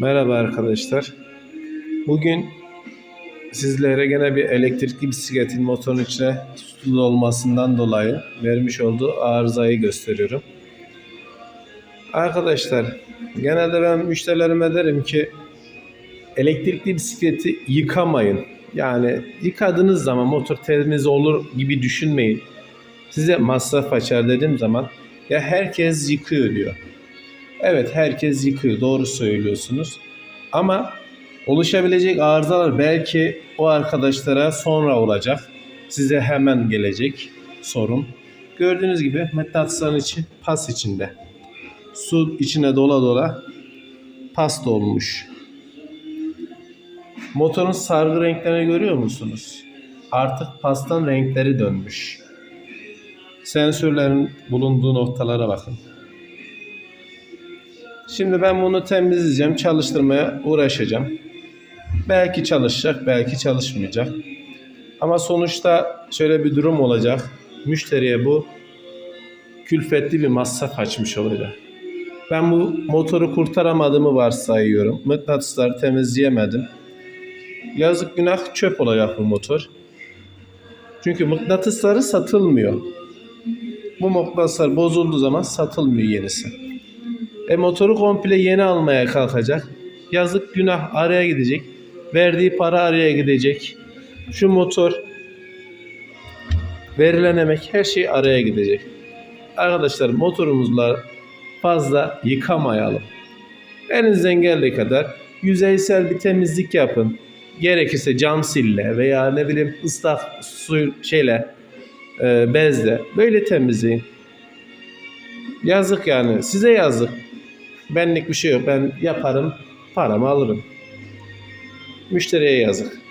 Merhaba arkadaşlar. Bugün sizlere gene bir elektrikli bisikletin motorun içine tutulu olmasından dolayı vermiş olduğu arızayı gösteriyorum. Arkadaşlar genelde ben müşterilerime derim ki elektrikli bisikleti yıkamayın. Yani yıkadığınız zaman motor temiz olur gibi düşünmeyin. Size masraf açar dediğim zaman ya herkes yıkıyor diyor. Evet herkes yıkıyor doğru söylüyorsunuz. Ama oluşabilecek arızalar belki o arkadaşlara sonra olacak. Size hemen gelecek sorun. Gördüğünüz gibi mıknatısların içi pas içinde. Su içine dola dola pas dolmuş. Motorun sargı renklerini görüyor musunuz? Artık pastan renkleri dönmüş. Sensörlerin bulunduğu noktalara bakın. Şimdi ben bunu temizleyeceğim, çalıştırmaya uğraşacağım. Belki çalışacak, belki çalışmayacak. Ama sonuçta şöyle bir durum olacak. Müşteriye bu külfetli bir masraf açmış olacak. Ben bu motoru kurtaramadığımı varsayıyorum. Mıknatısları temizleyemedim. Yazık günah çöp olacak bu motor. Çünkü mıknatısları satılmıyor. Bu mıknatıslar bozulduğu zaman satılmıyor yenisi. E motoru komple yeni almaya kalkacak. Yazık günah araya gidecek. Verdiği para araya gidecek. Şu motor verilen emek her şey araya gidecek. Arkadaşlar motorumuzla fazla yıkamayalım. Elinizden geldiği kadar yüzeysel bir temizlik yapın. Gerekirse cam sille veya ne bileyim ıslak su şeyle e, bezle böyle temizleyin. Yazık yani size yazık. Benlik bir şey yok. Ben yaparım, paramı alırım. Müşteriye yazık.